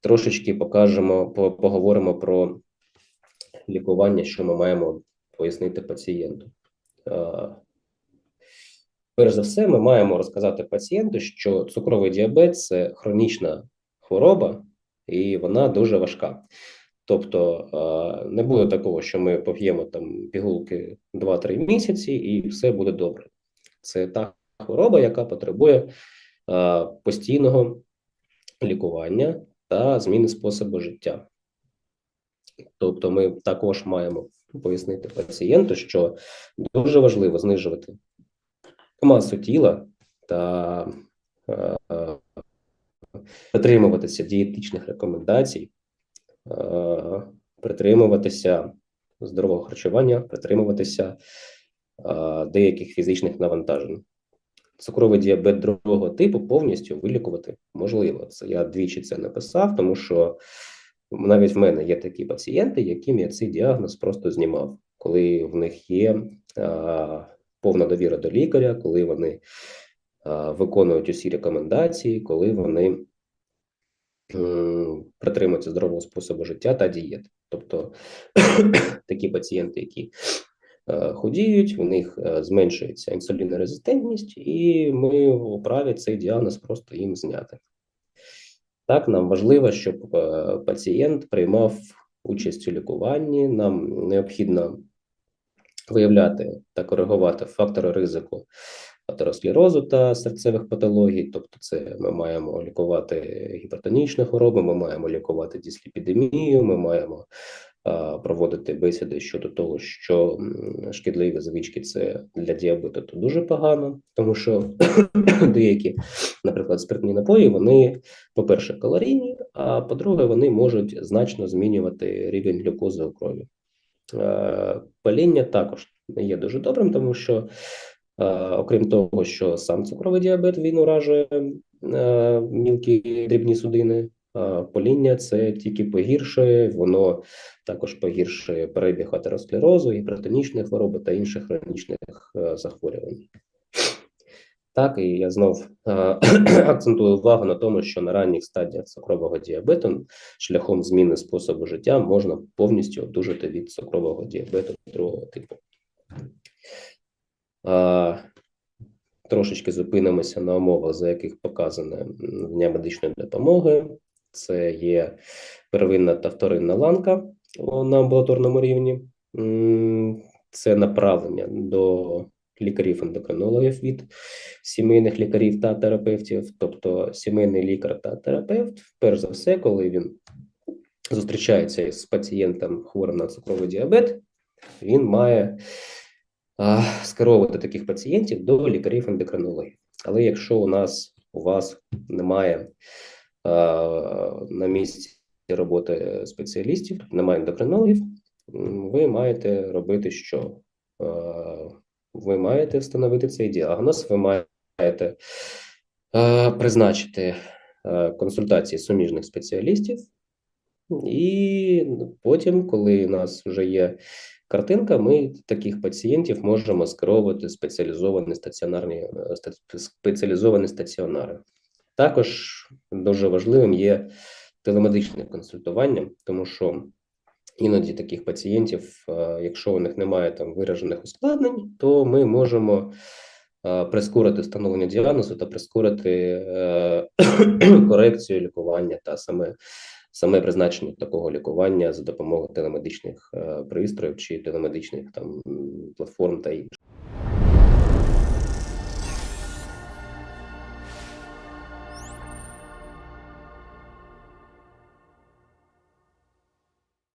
трошечки покажемо, поговоримо про лікування, що ми маємо пояснити пацієнту. Перш за все, ми маємо розказати пацієнту, що цукровий діабет це хронічна хвороба, і вона дуже важка. Тобто не буде такого, що ми поп'ємо там пігулки 2-3 місяці, і все буде добре. Це та хвороба, яка потребує постійного лікування та зміни способу життя. Тобто, ми також маємо пояснити пацієнту, що дуже важливо знижувати масу тіла та е, притримуватися дієтичних рекомендацій, е, притримуватися здорового харчування, притримуватися е, деяких фізичних навантажень. Цукровий діабет другого типу повністю вилікувати можливо. Це я двічі це написав, тому що навіть в мене є такі пацієнти, яким я цей діагноз просто знімав, коли в них є а, повна довіра до лікаря, коли вони а, виконують усі рекомендації, коли вони притримуються здорового способу життя та дієт. Тобто такі пацієнти, які а, худіють, в них а, зменшується інсулінорезистентність, і ми вправі цей діагноз просто їм зняти. Так, нам важливо, щоб е, пацієнт приймав участь у лікуванні. Нам необхідно виявляти та коригувати фактори ризику атеросклерозу та серцевих патологій. Тобто, це ми маємо лікувати гіпертонічні хвороби, ми маємо лікувати дисліпідемію, ми маємо проводити бесіди щодо того, що шкідливі звички це для діабету то дуже погано, тому що деякі, наприклад, спиртні напої, вони, по-перше, калорійні, а по-друге, вони можуть значно змінювати рівень глюкози у крові. Паління також не є дуже добрим, тому що, окрім того, що сам цукровий діабет він уражує мілкі дрібні судини. Поління це тільки погіршує, воно також погіршує перебіг атеросклерозу, гіпертонічної хвороби та інших хронічних е, захворювань. Так, і я знов е, акцентую увагу на тому, що на ранніх стадіях цукрового діабету шляхом зміни способу життя можна повністю одужати від цукрового діабету другого типу. Трошечки зупинимося на умовах, за яких показане дня медичної допомоги. Це є первинна та вторинна ланка на амбулаторному рівні. Це направлення до лікарів-ендокринологів від сімейних лікарів та терапевтів, тобто сімейний лікар та терапевт, перш за все, коли він зустрічається з пацієнтом хворим на цукровий діабет, він має скеровувати таких пацієнтів до лікарів-ендокринологів. Але якщо у нас у вас немає на місці роботи спеціалістів, немає ендокринологів, ви маєте робити що? Ви маєте встановити цей діагноз, ви маєте призначити консультації суміжних спеціалістів, і потім, коли у нас вже є картинка, ми таких пацієнтів можемо скеровувати спеціалізовані стаціонарні спеціалізовані стаціонари. Також дуже важливим є телемедичне консультування, тому що іноді таких пацієнтів, е, якщо у них немає там виражених ускладнень, то ми можемо е, прискорити встановлення діагнозу та прискорити е, корекцію лікування та саме саме призначення такого лікування за допомогою телемедичних пристроїв чи телемедичних там платформ та інших.